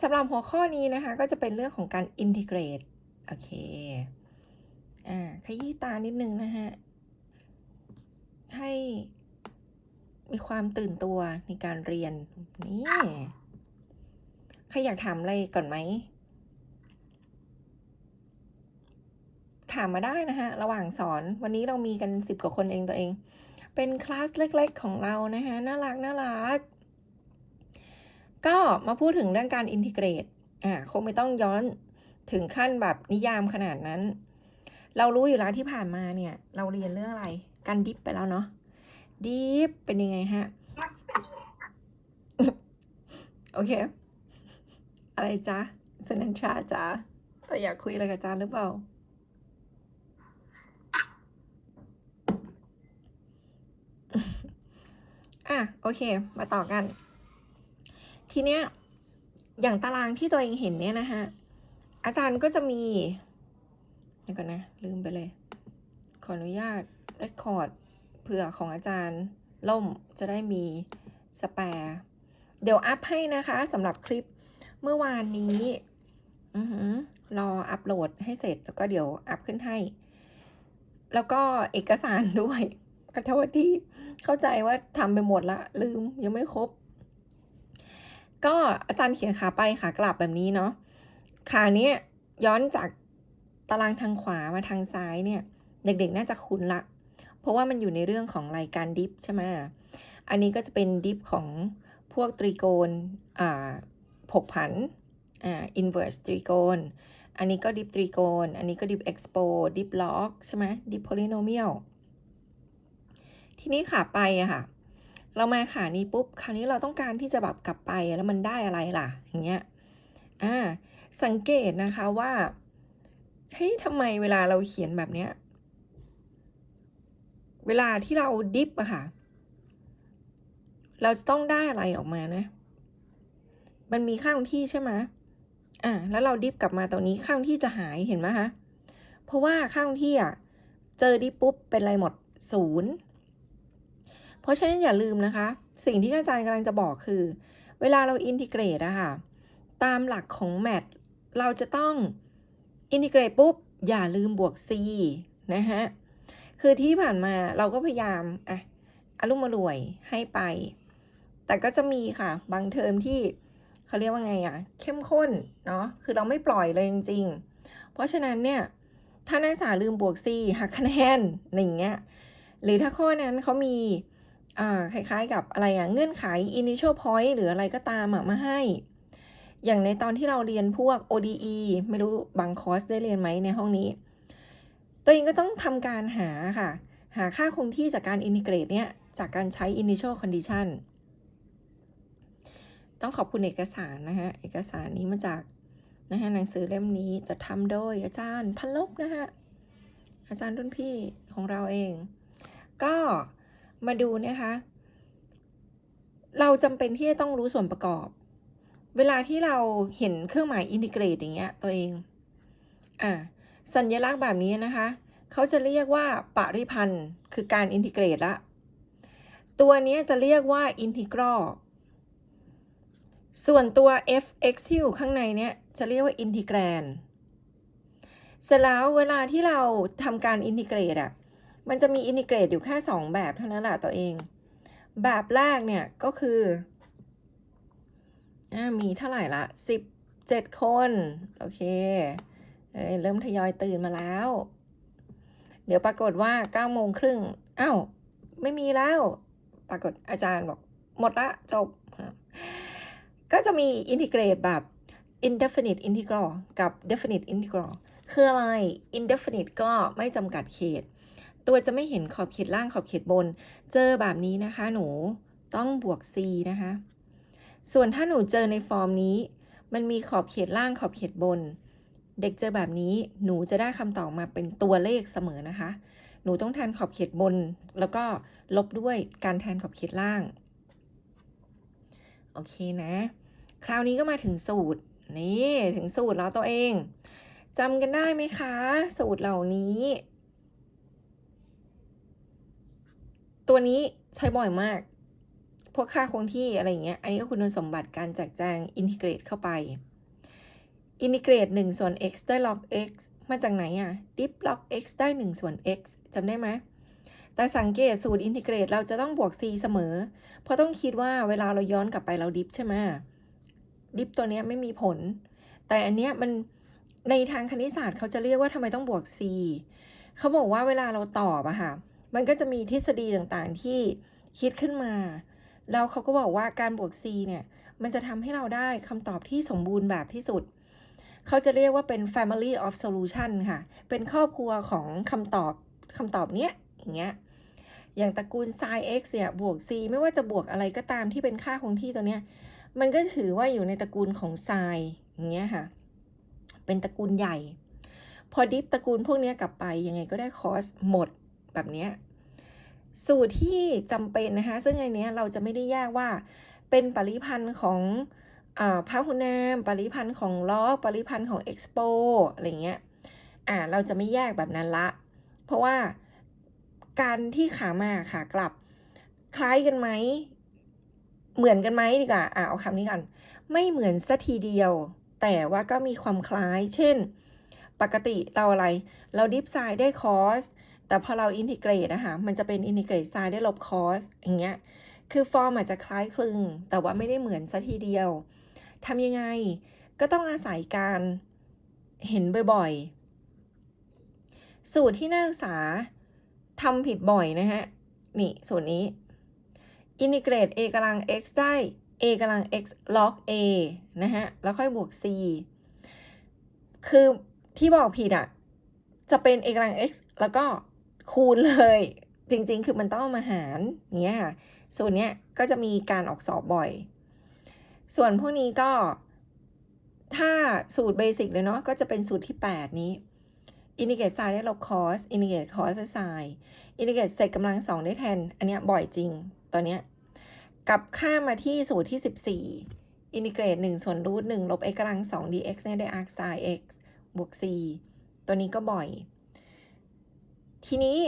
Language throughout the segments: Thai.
สำหรับหัวข้อนี้นะคะ ก็จะเป็นเรื่องของการ integrate โอเคอ่าขยี้ตานิดนึงนะฮะให้มีความตื่นตัวในการเรียน นี่ใครอยากถามอะไรก่อนไหม ถามมาได้นะฮะระหว่างสอนวันนี้เรามีกันสิบกว่าคนเองตัวเอง เป็นคลาสเล็ก ๆ ของเรานะคะน่ารักน่ารัก ก็มาพูดถึงเรื่องการอินทิเกรตอ่าคงไม่ต้องย้อนถึงขั้นแบบนิยามขนาดนั้น เรารู้อยู่แล้วที่ผ่านมาเนี่ย เราเรียนเรื่องอะไรการดิฟไปแล้วเนาะดิฟเป็นยังไงฮะ โอเค อะไรจ๊ะสนันชาจ๊ะเธออยากคุยอะไรกับจ๊ะหรือเปล่าอะโอเค มาต่อกัน ทีเนี้ยอย่างตารางที่ตัวเองเห็นเนี่ยนะฮะอาจารย์ก็จะมีเดี๋ยวก่อนนะ ลืมไปเลย ขออนุญาตเรคคอร์ดเผื่อของอาจารย์ล่มจะได้มีสแปร์เดี๋ยวอัพให้นะคะสำหรับคลิปเมื่อวานนี้อือหือรออัปโหลดให้เสร็จแล้วก็เดี๋ยวอัพขึ้นให้ แล้วก็เอกสารด้วยขอโทษที่เข้าใจว่าทำไปหมดละลืมยังไม่ครบ ก็อาจารย์เขียนขาไปขากลับแบบนี้เนาะขาเนี้ยย้อนจากตารางทางขวามาทางซ้ายเนี่ย เด็กๆน่าจะคุ้นละ เพราะว่ามันอยู่ในเรื่องของรายการดิฟใช่ไหมอันนี้ก็จะเป็นดิฟของพวกตรีโกณอ่าผกผันอ่า inverse ตรีโกณอันนี้ก็ดิฟตรีโกณอันนี้ก็ดิฟ expo ดิฟล็อกใช่ไหมดิฟ polynomial ทีนี้ขาไปอะค่ะ เรามาขานี้ปุ๊บ คราวนี้เราต้องการที่จะแบบกลับไปแล้วมันได้อะไรล่ะ อย่างเงี้ย อ่า สังเกตนะคะว่า เฮ้ยทำไมเวลาเราเขียนแบบเนี้ย เวลาที่เราดิฟอะค่ะ เราจะต้องได้อะไรออกมานะ มันมีค่าคงที่ใช่ไหมอ่า แล้วเราดิฟกลับมาตรงนี้ค่าคงที่จะหายเห็นไหมคะ เพราะว่าค่าคงที่อะเจอดิฟปุ๊บเป็นอะไรหมดศูนย์ เพราะฉะนั้นอย่าลืมนะคะ สิ่งที่อาจารย์กำลังจะบอกคือ เวลาเราอินทิเกรตอะค่ะตามหลักของแมทเราจะต้องอินทิเกรตปุ๊บ อย่าลืมบวก c นะฮะ คือที่ผ่านมาเราก็พยายามอะอารมมารวยให้ไป แต่ก็จะมีค่ะ บางเทอมที่เขาเรียกว่าไงอะเข้มข้นเนาะคือเราไม่ปล่อยเลยจริง ๆ เพราะฉะนั้นเนี่ย ถ้านักศึกษาลืมบวก c หักคะแนนอะไรอย่างเงี้ยหรือถ้าข้อนั้นเขามี คล้ายๆ กับอะไรอะเงื่อนไข initial point หรืออะไรก็ตามมาให้ อย่างในตอนที่เราเรียนพวก ODE ไม่รู้บางคอร์สได้เรียนไหมในห้องนี้ ตัวเองก็ต้องทำการหาค่ะ หาค่าคงที่จากการ integrate เนี่ยจากการใช้ initial condition ต้องขอบคุณเอกสารนะคะเอกสารนี้มาจากนะคะหนังสือเล่มนี้จะทำโดยอาจารย์พันลบนะคะอาจารย์รุ่นพี่ของเราเอง ก็ มาดูนะคะ เราจำเป็นที่จะต้องรู้ส่วนประกอบ เวลาที่เราเห็นเครื่องหมายอินทิเกรตอย่างเงี้ยตัวเอง อะสัญลักษณ์แบบนี้นะคะ เขาจะเรียกว่าปริพันธ์ คือการอินทิเกรตละ ตัวนี้จะเรียกว่าอินทิกร l ส่วนตัว f(x) ที่อยู่ข้างในเนี้ยจะเรียกว่าอินทิแกรนเสร็จแล้วเวลาที่เราทำการอินทิเกรตอะ มันจะมีอินทิเกรตอยู่แค่ 2 แบบเท่านั้นแหละตัวเอง แบบแรกเนี่ยก็คืออมีเท่าไหร่ละ 17 คน โอเคเอเริ่มทยอยตื่นมาแล้ว เดี๋ยวปรากฏว่า9โมงครึ่งอ้าวไม่มีแล้ว ปรากฏอาจารย์บอกหมดละจบ ก็จะมีอินทิเกรตแบบ indefinite integral กับ definite integral คืออะไร indefinite ก็ไม่จำกัดเขต ตัวจะไม่เห็นขอบเขตล่างขอบเขตบน เจอแบบนี้นะคะ หนูต้องบวก c นะคะ ส่วนถ้าหนูเจอในฟอร์มนี้ มันมีขอบเขตล่างขอบเขตบน เด็กเจอแบบนี้หนูจะได้คำตอบมาเป็นตัวเลขเสมอนะคะ หนูต้องแทนขอบเขตบน แล้วก็ลบด้วยการแทนขอบเขตล่าง โอเคนะ คราวนี้ก็มาถึงสูตร นี่ถึงสูตรแล้วตัวเองจำกันได้ไหมคะ สูตรเหล่านี้ ตัวนี้ใช้บ่อยมาก พวกค่าคงที่อะไรอย่างเงี้ย อันนี้ก็คุณสมบัติการแจกแจงอินทิเกรตเข้าไป อินทิเกรต1ส่วน x ได้ log x มาจากไหนอะ ดิฟ log x ได้ 1 ส่วน x จำได้ไหม แต่สังเกตสูตรอินทิเกรตเราจะต้องบวก c เสมอ เพราะต้องคิดว่าเวลาเราย้อนกลับไปเราดิฟใช่ไหม ดิฟตัวนี้ไม่มีผล แต่อันเนี้ยมันในทางคณิตศาสตร์เขาจะเรียกว่าทำไมต้องบวก c เขาบอกว่าเวลาเราตอบอะค่ะ มันก็จะมีทฤษฎีต่างๆที่คิดขึ้นมา แล้วเขาก็บอกว่าการบวก c เนี่ย มันจะทำให้เราได้คำตอบที่สมบูรณ์แบบที่สุด เขาจะเรียกว่าเป็น family of solution ค่ะ เป็นครอบครัวของคำตอบคำตอบเนี้ยอย่างเงี้ย อย่างตระกูล sin x เนี่ยบวก c ไม่ว่าจะบวกอะไรก็ตามที่เป็นค่าคงที่ตัวเนี้ย มันก็ถือว่าอยู่ในตระกูลของ sin อย่างเงี้ยค่ะ เป็นตระกูลใหญ่ พอดิฟตระกูลพวกเนี้ยกลับไปยังไงก็ได้ cos หมด แบบนี้สูตรที่จำเป็นนะคะ ซึ่งอันนี้เราจะไม่ได้แยกว่า เป็นปริพันธ์ของอาพหุนาม ปริพันธ์ของล้อปริพันธ์ของ expo อะไรเงี้ยอ่าเราจะไม่แยกแบบนั้นละ เพราะว่าการที่ขามาขากลับ คล้ายกันไหมเหมือนกันไหมดีกว่าอ่าเอาคำนี้ก่อนไม่เหมือนสัทีเดียว แต่ว่าก็มีความคล้าย เช่น ปกติเราอะไร เราดิฟไซด์ได้คอส แต่พอเราอินทิเกรตนะคะมันจะเป็นอินทิเกรตไซด์ได้ลบคอสอย่างเงี้ยคือฟอร์มอาจจะคล้ายคลึง แต่ว่าไม่ได้เหมือนสัทีเดียวทำยังไงก็ต้องอาศัยการเห็นบ่อยๆ สูตรที่นักศึกษาทำผิดบ่อยนะฮะ นี่สูตรนี้อินทิเกรต a กำลัง x ได้ a กำลัง x log a นะฮะ แล้วค่อยบวก c คือที่บอกผิดอะ จะเป็น a กำลัง x แล้วก็ คูณเลย จริงๆ คือมันต้องเอามาหารเงี้ยค่ะส่วนเนี้ยก็จะมีการออกสอบบ่อย ส่วนพวกนี้ก็ถ้าสูตรเบสิกเลยเนาะก็จะเป็นสูตรที่ 8 นี้อินดิเกตไซน์ได้ลบคอสอินดิเกตคอสได้ไซน์อินดิเกตเศษกำลังสองได้แทน อันเนี้ยบ่อยจริงตัวเนี้ยกับข้ามาที่สูตรที่ 14อินทิเกรต1ส่วนรูท1ลบ x กำลัง2 dx เนี่ยได้ arc sin x บวก c ตัวนี้ก็บ่อย ทีนี้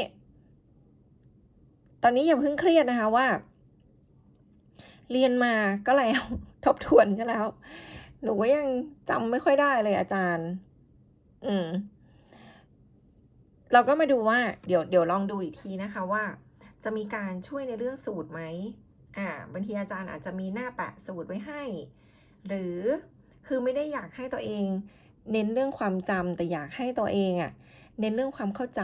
ตอนนี้อย่าเพิ่งเครียดนะคะว่า เรียนมาก็แล้วทบทวนก็แล้ว หนูก็ยังจำไม่ค่อยได้เลยอาจารย์ อืม เราก็มาดูว่า เดี๋ยวเดี๋ยวลองดูอีกทีนะคะว่า จะมีการช่วยในเรื่องสูตรไหมอ่าบางทีอาจารย์อาจจะมีหน้าแปะสูตรไว้ให้ หรือคือไม่ได้อยากให้ตัวเอง เน้นเรื่องความจำแต่อยากให้ตัวเองอะเน้นเรื่องความเข้าใจ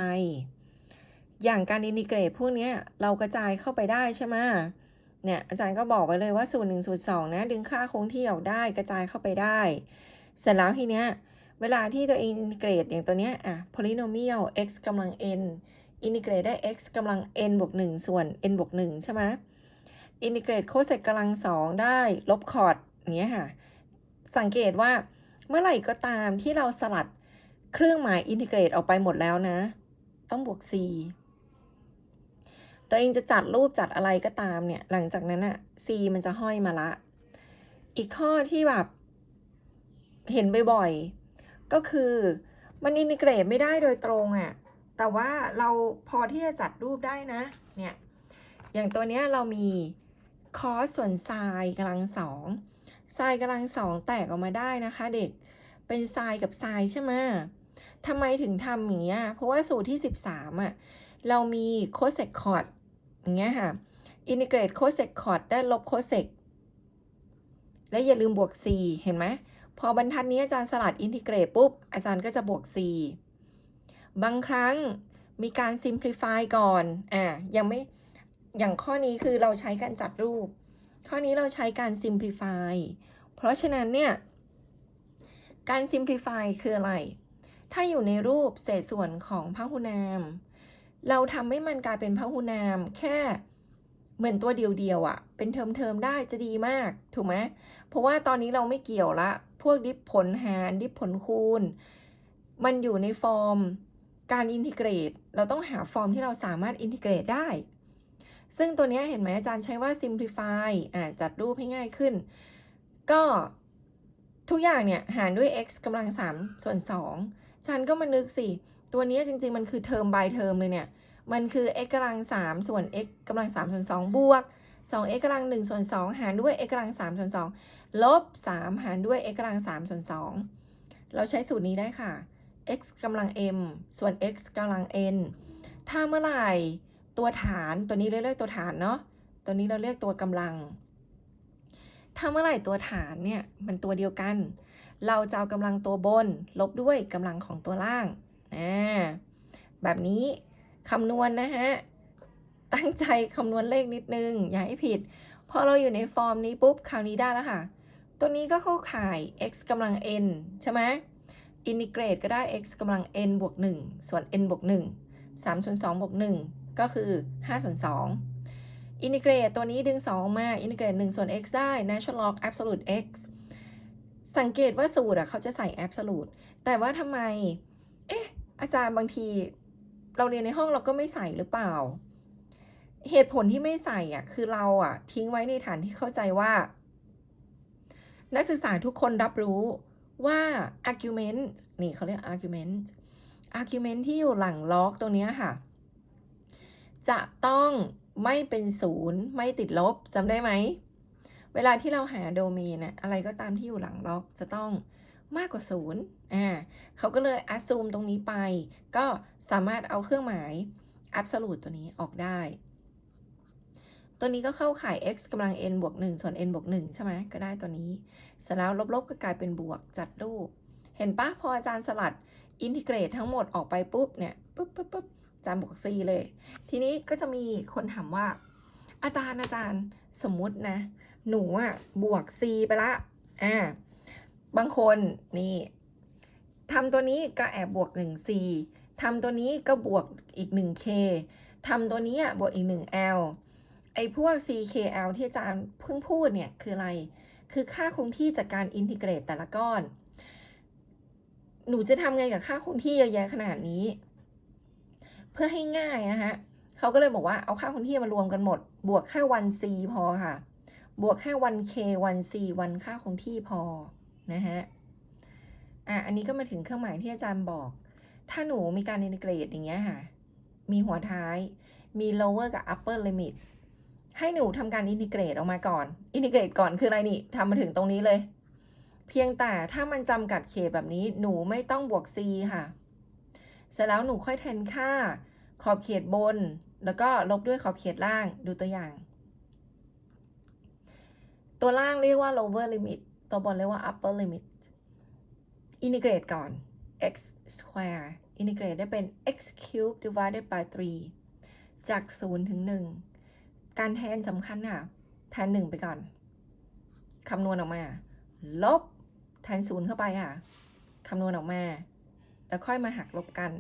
อย่างการอินทิเกรตพวกนี้เรากระจายเข้าไปได้ใช่ไหมเนี่ยอาจารย์ก็บอกไว้เลยว่าสูตรหนึ่งสูตรสองนะดึงค่าคงที่ออกได้กระจายเข้าไปได้ เสร็จแล้วทีเนี้ยเวลาที่ตัวเองอินทิเกรตอย่างตัวเนี้ยอะ polynomial x กำลัง n อินทิเกรตได้ x กำลัง n บวก1ส่วน n บวก1ใช่ไหมอินทิเกรตโคเซกกำลังสองได้ลบคอร์ดอย่างเงี้ยค่ะ สังเกตว่าเมื่อไหร่ก็ตามที่เราสลัดเครื่องหมายอินทิเกรตออกไปหมดแล้วนะ ต้องบวก c ตัวเองจะจัดรูปจัดอะไรก็ตามเนี่ย หลังจากนั้นอะ c มันจะห้อยมาละ อีกข้อที่แบบเห็นบ่อยๆ ก็คือมันอินทิเกรตไม่ได้โดยตรงอะแต่ว่าเราพอที่จะจัดรูปได้นะ เนี่ย อย่างตัวเนี้ยเรามีคอสส่วนไซน์กำลังสองไซน์กำลังสองแตกออกมาได้นะคะเด็ก เป็นไซน์กับไซน์ใช่ไหมทำไมถึงทำอย่างเงี้ย เพราะว่าสูตรที่ 13อะ เรามีโคเซกคอร์ด อย่างเงี้ยค่ะอินทิเกรตโคเซกคอร์ดได้ลบโคเซกและอย่าลืมบวก c เห็นไหมพอบรรทัดนี้อาจารย์สลัดอินทิเกรตปุ๊บ อาจารย์ก็จะบวก c บางครั้งมีการ simplify ก่อนอ่ายังไม่อย่างข้อนี้คือเราใช้การจัดรูป ข้อนี้เราใช้การ simplify เพราะฉะนั้นเนี่ย การ simplify คืออะไร ถ้าอยู่ในรูปเศษส่วนของพหุนาม เราทำให้มันกลายเป็นพหุนาม แค่เหมือนตัวเดียวๆอะ่ะ เป็นเทอมๆได้จะดีมาก ถูกไหมเพราะว่าตอนนี้เราไม่เกี่ยวละ พวกดิฟผลหาร ดิฟผลคูณ มันอยู่ในฟอร์มการอินทิเกรต เราต้องหาฟอร์มที่เราสามารถอินทิเกรตได้ ซึ่งตัวนี้เห็นไหมอาจารย์ใช้ว่า simplify อ่าจัดรูปให้ง่ายขึ้น ก็ทุกอย่างเนี่ย หารด้วย x กำลัง3ส่วน2ฉันก็มานึกสิ ตัวนี้จริง ๆ มันคือเทอม by เทอมเลยเนี่ย มันคือ x กำลัง3ส่วน x กำลัง3ส่วน2บวก2 x กำลัง1ส่วน2หารด้วย x กำลัง3ส่วน2ลบ3หารด้วย x กำลัง3ส่วน2เราใช้สูตรนี้ได้ค่ะ x กำลัง m ส่วน x กำลัง n ถ้าเมื่อไหร่ตัวฐานตัวนี้เรียกตัวฐานเนาะตัวนี้เราเรียกตัวกำลัง ถ้าเมื่อไหร่ตัวฐานเนี่ยมันตัวเดียวกัน เราจะเอากำลังตัวบน ลบด้วยกำลังของตัวล่าง อ่าแบบนี้คำนวณนะฮะ ตั้งใจคำนวณเลขนิดนึง อย่าให้ผิด พอเราอยู่ในฟอร์มนี้ปุ๊บ คราวนี้ได้แล้วค่ะ ตัวนี้ก็เข้าข่าย x กำลัง n ใช่ไหมอินทิเกรตก็ได้ x กำลัง n บวก 1 ส่วน n บวก 1 3ส่วน2บวก1ก็คือ5ส่วน2อินทิเกรตตัวนี้ดึง 2 มา อินทิเกรต1ส่วน x ได้ natural log absolute x สังเกตว่าสูตรอะเขาจะใส่ absolute แต่ว่าทำไม อาจารย์บางทีเราเรียนในห้องเราก็ไม่ใส่หรือเปล่า เหตุผลที่ไม่ใส่อะคือเราอะ ทิ้งไว้ในฐานที่เข้าใจว่า นักศึกษาทุกคนรับรู้ว่า argument นี่เขาเรียก argument argument ที่อยู่หลังล็อกตัวเนี้ยค่ะ จะต้องไม่เป็นศูนย์ไม่ติดลบจำได้ไหม เวลาที่เราหาโดเมนอะอะไรก็ตามที่อยู่หลังล็อกจะต้อง มากกว่าศูนย์อ่าเขาก็เลย assume ตรงนี้ไป ก็สามารถเอาเครื่องหมาย absolute ตัวนี้ออกได้ ตัวนี้ก็เข้าข่าย x กำลัง n บวก 1 ส่วน n บวก 1 ใช่ไหมก็ได้ตัวนี้ เสร็จแล้วลบๆก็กลายเป็นบวกจัดรูป เห็นปะพออาจารย์สลัดอินทิเกรตทั้งหมดออกไปปุ๊บเนี่ยปุ๊บปุ๊บปุ๊บจารย์บวก c เลย ทีนี้ก็จะมีคนถามว่า อาจารย์อาจารย์สมมุตินะ หนูอะบวก c ไปละอ่า บางคนนี่ทำตัวนี้ก็แอบบวก 1c ทำตัวนี้ก็บวกอีก 1k ทำตัวนี้อะบวกอีก 1l ไอ้พวก ckl ที่อาจารย์เพิ่งพูดเนี่ย คืออะไร คือค่าคงที่จากการอินทิเกรตแต่ละก้อน หนูจะทำไงกับค่าคงที่เยอะแยะขนาดนี้ เพื่อให้ง่ายนะคะเขาก็เลยบอกว่าเอาค่าคงที่มารวมกันหมด บวกแค่ 1c พอค่ะ บวกแค่ 1k 1c 1ค่าคงที่พอ นะฮะ อะ อันนี้ก็มาถึงเครื่องหมายที่อาจารย์บอก ถ้าหนูมีการอินทิเกรตอย่างเงี้ยค่ะ มีหัวท้าย มี lower กับ upper limit ให้หนูทำการอินทิเกรตออกมาก่อน อินทิเกรตก่อนคืออะไรนี่ทำมาถึงตรงนี้เลย เพียงแต่ถ้ามันจำกัดเขตแบบนี้หนูไม่ต้องบวก c ค่ะ เสร็จแล้วหนูค่อยแทนค่าขอบเขตบน แล้วก็ลบด้วยขอบเขตล่างดูตัวอย่าง ตัวล่างเรียกว่า lower limit ตัวบนเรียกว่า upper limit อินิเกรตก่อน x square อินิเกรตได้เป็น x cube divided by 3 จาก 0 ถึง 1 การแทนสำคัญค่ะ แทน 1 ไปก่อน คำนวณออกมา ลบ แทน 0 เข้าไปค่ะ คำนวณออกมา แล้วค่อยมาหักลบกัน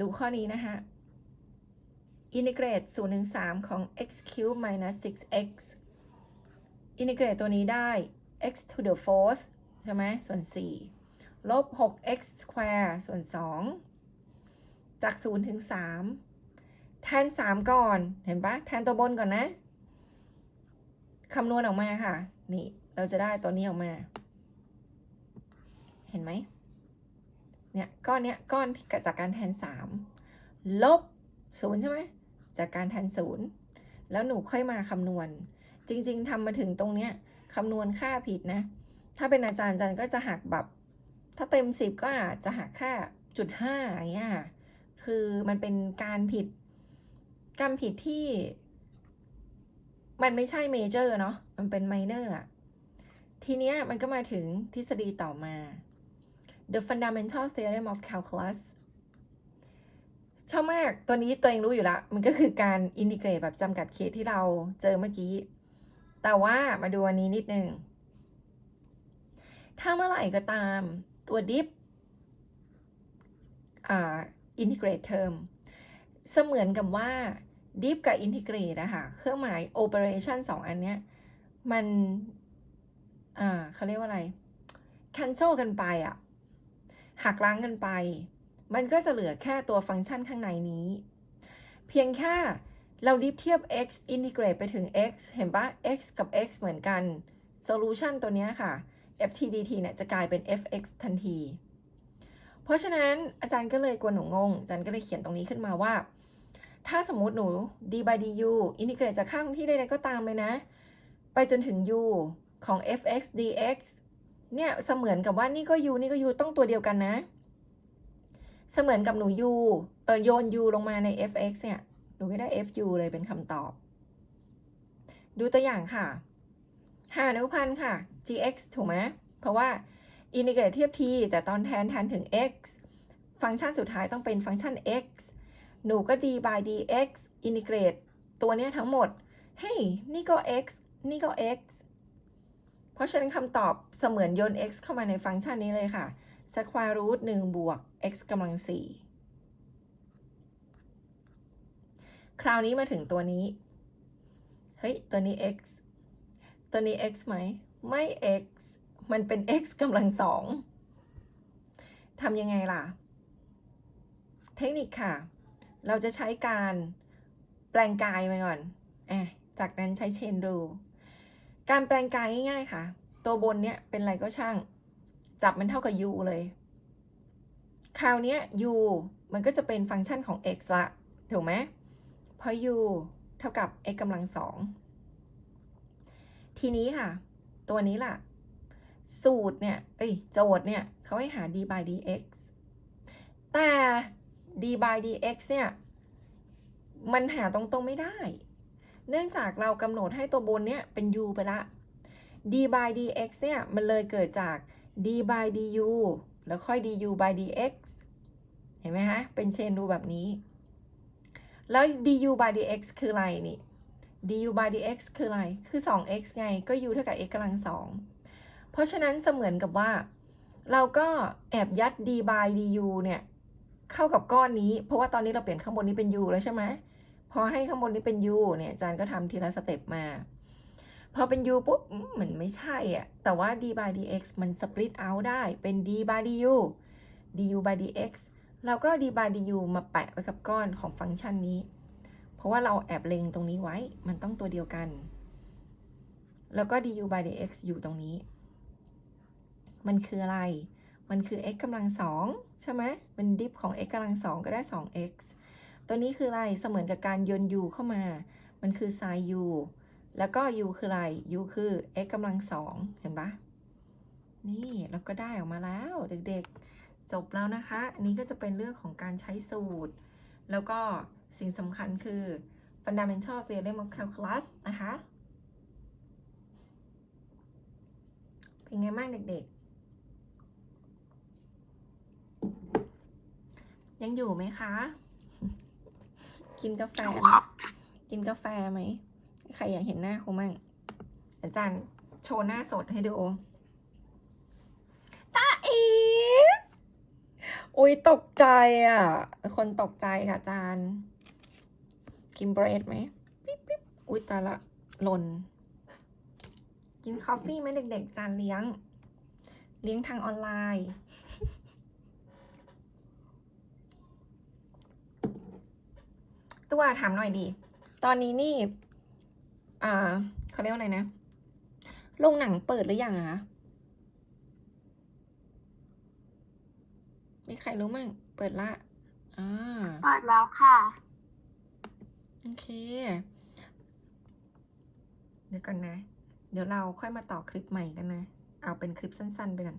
ดูข้อนี้นะคะอินทิเกรต0ถึง3ของ x cube minus 6x อินทิเกรตตัวนี้ได้ x to the fourth ใช่ไหมส่วน4ลบ 6x square ส่วน 2 จาก 0 ถึง 3 แทน 3 ก่อน เห็นปะแทนตัวบนก่อนนะ คำนวณออกมาค่ะ นี่ เราจะได้ตัวนี้ออกมา เห็นไหมเนี่ย ก้อนเนี้ย ก้อนที่จากการแทน 3 ลบ 0 ใช่ไหม จากการแทน 0 แล้วหนูค่อยมาคำนวณ จริง ๆทำมาถึงตรงเนี้ย คำนวณค่าผิดนะ ถ้าเป็นอาจารย์อาจารย์ก็จะหักแบบ ถ้าเต็ม 10 ก็อาจจะหักแค่จุดห้าอย่างเงี้ยคือมันเป็นการผิดการผิดที่ มันไม่ใช่เมเจอร์เนาะมันเป็นไมเนอร์อะทีเนี้ยมันก็มาถึงทฤษฎีต่อมา the fundamental theorem of calculus ชอบมาก ตัวนี้ตัวเองรู้อยู่ละ มันก็คือการอินทิเกรตแบบจำกัดเขตที่เราเจอเมื่อกี้ แต่ว่ามาดูอันนี้นิดนึง ถ้าเมื่อไหร่ก็ตามตัว diff อ่า integrate term เสมือนกับว่า diff กับ integrate อะค่ะเครื่องหมาย operation สองอันเนี้ย มันอ่าเขาเรียกว่าอะไร cancel กันไปอะหักล้างกันไป มันก็จะเหลือแค่ตัวฟังก์ชันข้างในนี้ เพียงแค่ เราดิฟเทียบ x integrate ไปถึง x เห็นปะ x กับ x เหมือนกัน solution ตัวนี้ค่ะ ftdt เนี่ยจะกลายเป็น fx ทันที เพราะฉะนั้นอาจารย์ก็เลยกลัวหนูงง อาจารย์ก็เลยเขียนตรงนี้ขึ้นมาว่า ถ้าสมมติหนู d by du อินทิเกรตจากค่างที่ใดๆก็ตามเลยนะ ไปจนถึง u ของ fx dx เนี่ยเสมือนกับว่านี่ก็ u นี่ก็ u ต้องตัวเดียวกันนะ เสมือนกับหนู u เออโยน u ลงมาใน fx เนี่ย นูก็ได้ fu เลยเป็นคำตอบ ดูตัวอย่างค่ะหาอนุพันธ์ค่ะ gx ถูกไหมเพราะว่าอินทิเกรตเทียบ t แต่ตอนแทนแทนถึง x ฟังก์ชันสุดท้ายต้องเป็นฟังก์ชัน x หนูก็ d by dx อินทิเกรตตัวเนี้ยทั้งหมด เฮ้ย นี่ก็ x นี่ก็ x เพราะฉะนั้นคำตอบเสมือนโยน x เข้ามาในฟังก์ชันนี้เลยค่ะ square root 1บวก x กำลัง4 คราวนี้มาถึงตัวนี้ เฮ้ย ตัวนี้ x ตัวนี้ x ไหม ไม่ x มันเป็น x กำลังสองทำยังไงล่ะ เทคนิคค่ะ เราจะใช้การแปลงกายมาก่อนอะจากนั้นใช้เชนรูการแปลงกายง่ายๆค่ะ ตัวบนเนี่ยเป็นอะไรก็ช่าง จับมันเท่ากับ u เลย คราวนี้ u มันก็จะเป็นฟังก์ชันของ x ละ ถูกไหม เพราะ u เท่ากับ x กำลังสอง ทีนี้ค่ะ ตัวนี้ล่ะ สูตรเนี่ย เอ้ย โจทย์เนี่ยเขาให้หา d by dx แต่ d by dx เนี่ย มันหาตรงๆไม่ได้ เนื่องจากเรากำหนดให้ตัวบนเนี่ยเป็น u ไปละ d by dx เนี่ย มันเลยเกิดจาก d by du แล้วค่อย du by dx เห็นไหมฮะ เป็นเชนรูแบบนี้ แล้ว du by dx คืออะไรนี่ du by dx คืออะไร คือ 2x ไง ก็ u เท่ากับ x กำลังสอง เพราะฉะนั้นเสมือนกับว่า เราก็แอบยัด d by du เนี่ย เข้ากับก้อนนี้ เพราะว่าตอนนี้เราเปลี่ยนข้างบนนี้เป็น u แล้วใช่ไหม พอให้ข้างบนนี้เป็น u เนี่ย อาจารย์ก็ทำทีละสเต็ปมา พอเป็น u ปุ๊บอืมมันไม่ใช่อะแต่ว่า d by dx มัน split out ได้ เป็น d by du du by dx เราก็ d by du มาแปะไว้กับก้อนของฟังก์ชันนี้ เพราะว่าเราแอบเล็งตรงนี้ไว้ มันต้องตัวเดียวกัน แล้วก็ du by dx อยู่ตรงนี้ มันคืออะไร มันคือ x กำลังสองใช่ไหมเป็นดิฟของ x กำลังสองก็ได้ 2x ตัวนี้คืออะไร เสมือนกับการโยน u เข้ามา มันคือ sin u แล้วก็ u คืออะไร u คือ x กำลังสองเห็นปะนี่ เราก็ได้ออกมาแล้วเด็กๆ จบแล้วนะคะ อันนี้ก็จะเป็นเรื่องของการใช้สูตร แล้วก็สิ่งสำคัญคือ fundamental theorem of calculus นะคะ เป็นไงบ้างเด็กๆ ยังอยู่ไหมคะ กินกาแฟ กินกาแฟไหม ใครอยากเห็นหน้าครูมั่ง อาจารย์โชว์หน้าสดให้ดู ตาอี อุ้ยตกใจอะ คนตกใจค่ะจารย์กินเบรดไหมปิ๊บปิ๊บอุ้ยตายละหล่นกินคอฟฟี่ไหมเด็กๆ จานเลี้ยง เลี้ยงทางออนไลน์ ตัวถามหน่อยดี ตอนนี้นี่ อ่าเขาเรียกว่าอะไรนะโรงหนังเปิดหรือยังอะคะ มีใครรู้มั่ง เปิดละ อ่า เปิดแล้วค่ะ โอเค เดี๋ยวก่อนนะ เดี๋ยวเราค่อยมาต่อคลิปใหม่กันนะ เอาเป็นคลิปสั้นๆไปก่อน